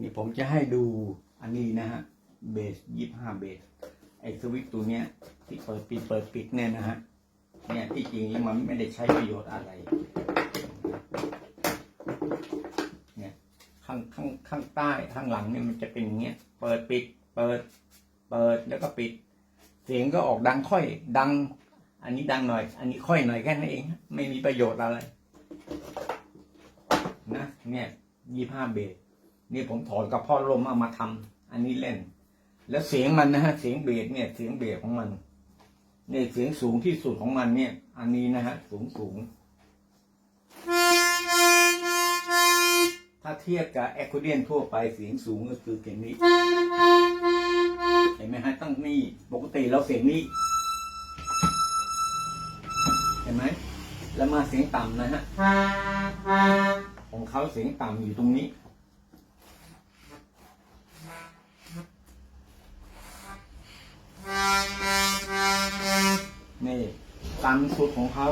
นี่ผมจะให้ดูอันนี้นะฮะเบสยี่ห้าเบสไอสวิตตัวเนี้ย ที่เปิดปิดเปิดปิดเนี่ยนะฮะเนี่ยที่จริงมันไม่ได้ใช้ประโยชน์อะไรเนี่ยข้างข้างข้างใต้ข้างหลังเนี่ยมันจะเป็นอย่างเงี้ยเปิดปิด เปิด เปิดแล้วก็ปิด เสียงก็ออกดังค่อยดัง อันนี้ดังหน่อย อันนี้ค่อยหน่อยแค่นั้นเอง ไม่มีประโยชน์อะไร นะเนี่ยยี่ห้าเบส นี่ผมถอดกับพ่อลมเอามาทำอันนี้เล่น แล้วเสียงมันนะฮะเสียงเบสเนี่ย เสียงเบสของมันเนี่ยเสียงสูงที่สุดของมันเนี่ย อันนี้นะฮะสูงสูงถ้าเทียบกับแอคคอเดียนทั่วไปเสียงสูงก็คือเสียงนี้เห็นไหมฮะตั้งนี่ปกติเราเสียงนี้เห็นไหมแล้วมาเสียงต่ำนะฮะของเขาเสียงต่ำอยู่ตรงนี้ ต่ำสุดของเขา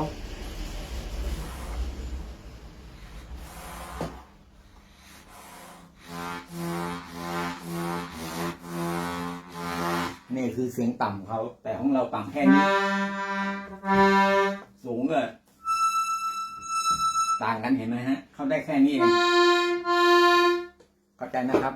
นี่คือเสียงต่ำเขา แต่ของเราต่ำแค่นี้ สูงก็ต่างกันเห็นไหมฮะ เขาได้แค่นี้เองเข้าใจนะครับ